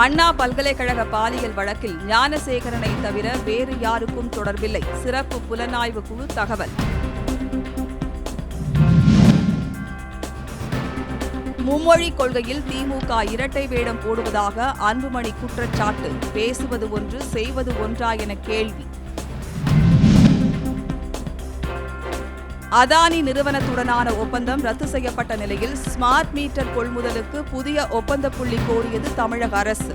அண்ணா பல்கலைக்கழக பாலியல் வழக்கில் ஞானசேகரனை தவிர வேறு யாருக்கும் தொடர்பில்லை. சிறப்பு புலனாய்வு குழு தகவல். மும்மொழி கொள்கையில் திமுக இரட்டை வேடம் போடுவதாக அன்புமணி குற்றச்சாட்டு. பேசுவது ஒன்று செய்வது ஒன்றா என கேள்வி. அதானி நிறுவனத்துடனான ஒப்பந்தம் ரத்து செய்யப்பட்ட நிலையில் ஸ்மார்ட் மீட்டர் கொள்முதலுக்கு புதிய ஒப்பந்த புள்ளி கோரியது தமிழக அரசு.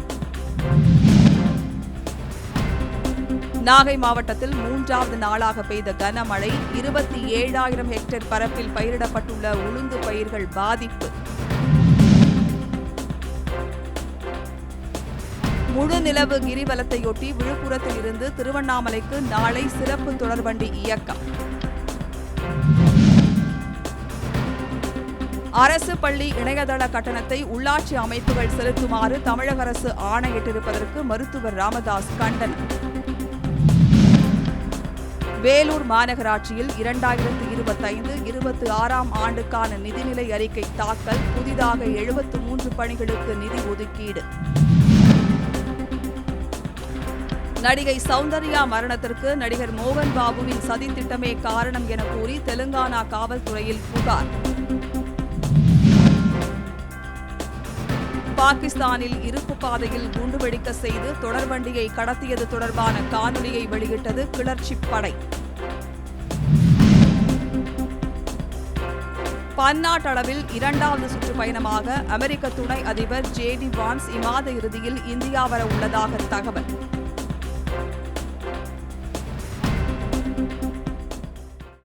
நாகை மாவட்டத்தில் மூன்றாவது நாளாக பெய்த கனமழை இருபத்தி ஏழாயிரம் ஹெக்டேர் பரப்பில் பயிரிடப்பட்டுள்ள உளுந்து பயிர்கள் பாதிப்பு. முழு நிலவு கிரிவலத்தையொட்டி விழுப்புரத்தில் இருந்து திருவண்ணாமலைக்கு நாளை சிறப்பு தொடர்வண்டி இயக்கம். அரசு பள்ளி இணையதள கட்டணத்தை உள்ளாட்சி அமைப்புகள் செலுத்துமாறு தமிழக அரசு ஆணையிட்டிருப்பதற்கு மருத்துவர் ராமதாஸ் கண்டனம். வேலூர் மாநகராட்சியில் இரண்டாயிரத்து இருபத்தைந்து இருபத்தி ஆறாம் ஆண்டுக்கான நிதிநிலை அறிக்கை தாக்கல் புதிதாக எழுபத்து மூன்று பணிகளுக்கு நிதி ஒதுக்கீடு. நடிகை சௌந்தர்யா மரணத்திற்கு நடிகர் மோகன் பாபுவின் சதி திட்டமே காரணம் என கூறி தெலுங்கானா காவல்துறையில் புகார். பாகிஸ்தானில் இருப்பு பாதையில் குண்டுவெடிக்க செய்து தொடர்வண்டியை கடத்தியது தொடர்பான காணொலியை வெளியிட்டது கிளர்ச்சி படை. பன்னாட்டளவில் இரண்டாவது சுற்றுப்பயணமாக அமெரிக்க துணை அதிபர் ஜே டி வான்ஸ் இம்மாத இறுதியில் இந்தியா வர உள்ளதாக தகவல்.